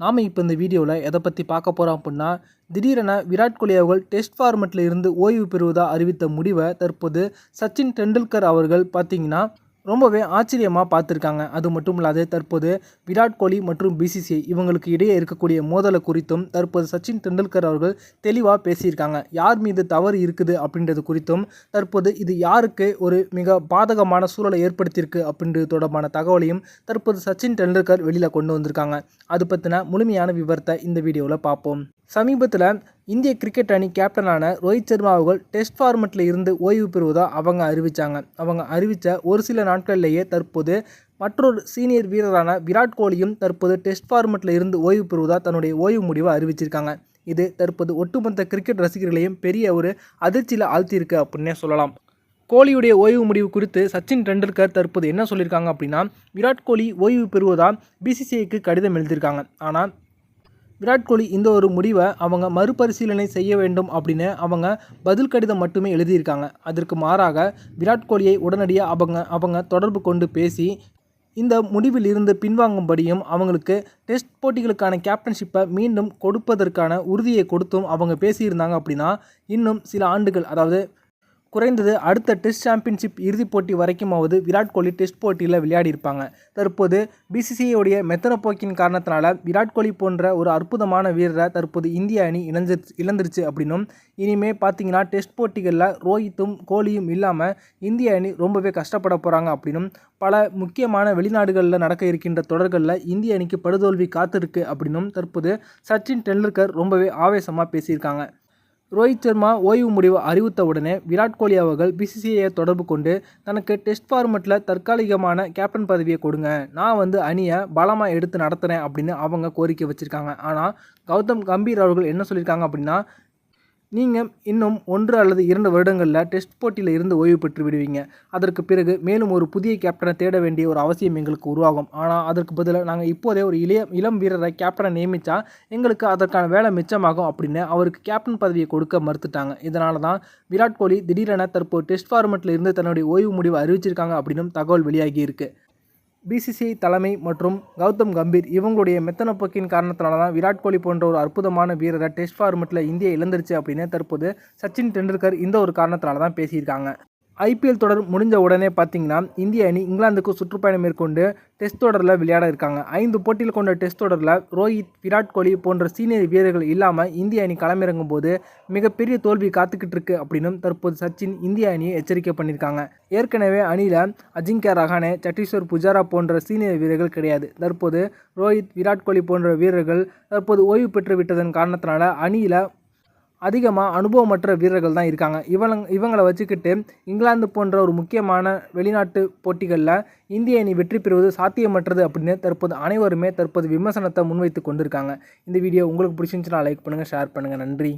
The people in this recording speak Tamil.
நாம் இப்போ இந்த வீடியோவில் எதை பற்றி பார்க்க போகிறோம் அப்படின்னா திடீரென விராட் கோலி அவர்கள் டெஸ்ட் ஃபார்மெட்டில் இருந்து ஓய்வு பெறுவதாக அறிவித்த முடிவை தற்போது சச்சின் டெண்டுல்கர் அவர்கள் பார்த்தீங்கன்னா ரொம்பவே ஆச்சரியமாக பார்த்துருக்காங்க. அது மட்டும் இல்லாது தற்போது விராட் கோலி மற்றும் பிசிசிஐ இவங்களுக்கு இடையே இருக்கக்கூடிய மோதலை குறித்தும் தற்போது சச்சின் டெண்டுல்கர் அவர்கள் தெளிவாக பேசியிருக்காங்க. யார் மீது தவறு இருக்குது அப்படின்றது குறித்தும் தற்போது இது யாருக்கு ஒரு மிக பாதகமான சூழலை ஏற்படுத்தியிருக்கு அப்படின்றது தொடர்பான தகவலையும் தற்போது சச்சின் டெண்டுல்கர் வெளியில் கொண்டு வந்திருக்காங்க. அது பற்றின முழுமையான விவரத்தை இந்த வீடியோவில் பார்ப்போம். சமீபத்தில் இந்திய கிரிக்கெட் அணி கேப்டனான ரோஹித் சர்மா அவர்கள் டெஸ்ட் ஃபார்மெட்டில் இருந்து ஓய்வு பெறுவதாக அவங்க அறிவித்தாங்க அவங்க அறிவித்த ஒரு சில நாட்களிலேயே தற்போது மற்றொரு சீனியர் வீரரான விராட் கோலியும் தற்போது டெஸ்ட் ஃபார்மெட்டில் இருந்து ஓய்வு பெறுவதாக தன்னுடைய ஓய்வு முடிவை அறிவிச்சிருக்காங்க. இது தற்போது ஒட்டுமொத்த கிரிக்கெட் ரசிகர்களையும் பெரிய ஒரு அதிர்ச்சியில் ஆழ்த்தியிருக்கு அப்படின்னே சொல்லலாம். கோலியுடைய ஓய்வு முடிவு குறித்து சச்சின் டெண்டுல்கர் தற்போது என்ன சொல்லியிருக்காங்க அப்படின்னா விராட் கோலி ஓய்வு பெறுவதாக பிசிசிஐக்கு கடிதம் எழுதியிருக்காங்க. ஆனால் விராட் கோலி இந்த ஒரு முடிவை அவங்க மறுபரிசீலனை செய்ய வேண்டும் அப்படின்னு அவங்க பதில் கடிதம் மட்டுமே எழுதியிருக்காங்க. அதற்கு மாறாக விராட் கோலியை உடனடியாக அவங்க அவங்க தொடர்பு கொண்டு பேசி இந்த முடிவில் இருந்து பின்வாங்கும்படியும் அவங்களுக்கு டெஸ்ட் போட்டிகளுக்கான கேப்டன்ஷிப்பை மீண்டும் கொடுப்பதற்கான உறுதியை கொடுத்தும் அவங்க பேசியிருந்தாங்க அப்படின்னா இன்னும் சில ஆண்டுகள் அதாவது குறைந்தது அடுத்த டெஸ்ட் சாம்பியன்ஷிப் இறுதிப் போட்டி வரைக்குமாவது விராட் கோலி டெஸ்ட் போட்டியில் விளையாடியிருப்பாங்க. தற்போது பிசிசிஐடைய மெத்தன போக்கின் காரணத்தினால விராட் கோலி போன்ற ஒரு அற்புதமான வீரரை தற்போது இந்திய அணி இழந்துருச்சு இழந்துருச்சு அப்படின்னும் இனிமே பார்த்தீங்கன்னா டெஸ்ட் போட்டிகளில் ரோஹித்தும் கோலியும் இல்லாமல் இந்திய அணி ரொம்பவே கஷ்டப்பட போகிறாங்க அப்படின்னும் பல முக்கியமான வெளிநாடுகளில் நடக்க இருக்கின்ற தொடர்களில் இந்திய அணிக்கு படுதோல்வி காத்திருக்கு அப்படின்னும் தற்போது சச்சின் டெண்டுல்கர் ரொம்பவே ஆவேசமாக பேசியிருக்காங்க. ரோஹித் சர்மா ஓய்வு முடிவு அறிவித்த உடனே விராட் கோலி அவர்கள் பிசிசிஐயை தொடர்பு கொண்டு தனக்கு டெஸ்ட் ஃபார்மெட்டில் தற்காலிகமான கேப்டன் பதவியை கொடுங்க. நான் வந்து அணியை பலமாக எடுத்து நடத்துகிறேன் அப்படின்னு அவங்க கோரிக்கை வச்சுருக்காங்க. ஆனால் கௌதம் கம்பீர் அவர்கள் என்ன சொல்லியிருக்காங்க அப்படின்னா நீங்கள் இன்னும் ஒன்று அல்லது இரண்டு வருடங்களில் டெஸ்ட் போட்டியில் இருந்து ஓய்வு பெற்று விடுவீங்க. அதற்கு பிறகு மேலும் ஒரு புதிய கேப்டனை தேட வேண்டிய ஒரு அவசியம் எங்களுக்கு உருவாகும். ஆனால் அதற்கு பதிலாக நாங்கள் இப்போதே ஒரு இளைய இளம் வீரரை கேப்டனை நியமித்தா எங்களுக்கு அதற்கான வேலை மிச்சமாகும் அப்படின்னு அவருக்கு கேப்டன் பதவியை கொடுக்க மறுத்துட்டாங்க. இதனால தான் விராட் கோலி திடீரென தற்போது டெஸ்ட் ஃபார்மெட்டில் இருந்து தன்னுடைய ஓய்வு முடிவு அறிவிச்சிருக்காங்க அப்படின்னும் தகவல் வெளியாகி இருக்குது பிசிசிஐ தலைமை மற்றும் கௌதம் கம்பீர் இவங்களுடைய மெத்தன போக்கின் காரணத்தினால தான் விராட் கோலி போன்ற ஒரு அற்புதமான வீரரை டெஸ்ட் ஃபார்மெட்டில் இந்தியா இழந்துருச்சு அப்படின்னு தற்போது சச்சின் டெண்டுல்கர் இந்த ஒரு காரணத்தினால தான் பேசியிருக்காங்க. ஐபிஎல் தொடர் முடிஞ்ச உடனே பார்த்தீங்கன்னா இந்திய அணி இங்கிலாந்துக்கு சுற்றுப்பயணம் மேற்கொண்டு டெஸ்ட் தொடரில் விளையாட இருக்காங்க. ஐந்து போட்டியில் கொண்ட டெஸ்ட் தொடரில் ரோஹித் விராட் கோலி போன்ற சீனியர் வீரர்கள் இல்லாமல் இந்திய அணி களமிறங்கும் போது மிகப்பெரிய தோல்வி காத்துக்கிட்டு இருக்கு அப்படின்னும் தற்போது சச்சின் இந்திய அணியை எச்சரிக்கை பண்ணியிருக்காங்க. ஏற்கனவே அணியில் அஜிங்கியா ரஹானே சட்டீஸ்வர் புஜாரா போன்ற சீனியர் வீரர்கள் கிடையாது. தற்போது ரோஹித் விராட் கோலி போன்ற வீரர்கள் தற்போது ஓய்வு பெற்று விட்டதன் காரணத்தினால அணியில் அதிகமாக அனுபவமற்ற வீரர்கள் தான் இருக்காங்க. இவங்க இவங்களை வச்சுக்கிட்டு இங்கிலாந்து போன்ற ஒரு முக்கியமான வெளிநாட்டு போட்டிகளில் இந்திய அணி வெற்றி பெறுவது சாத்தியமற்றது அப்படின்னு தற்போது அனைவருமே தற்போது விமர்சனத்தை முன்வைத்து கொண்டிருக்காங்க. இந்த வீடியோ உங்களுக்கு பிடிச்சிருந்துச்சுன்னா லைக் பண்ணுங்கள் ஷேர் பண்ணுங்கள் நன்றி.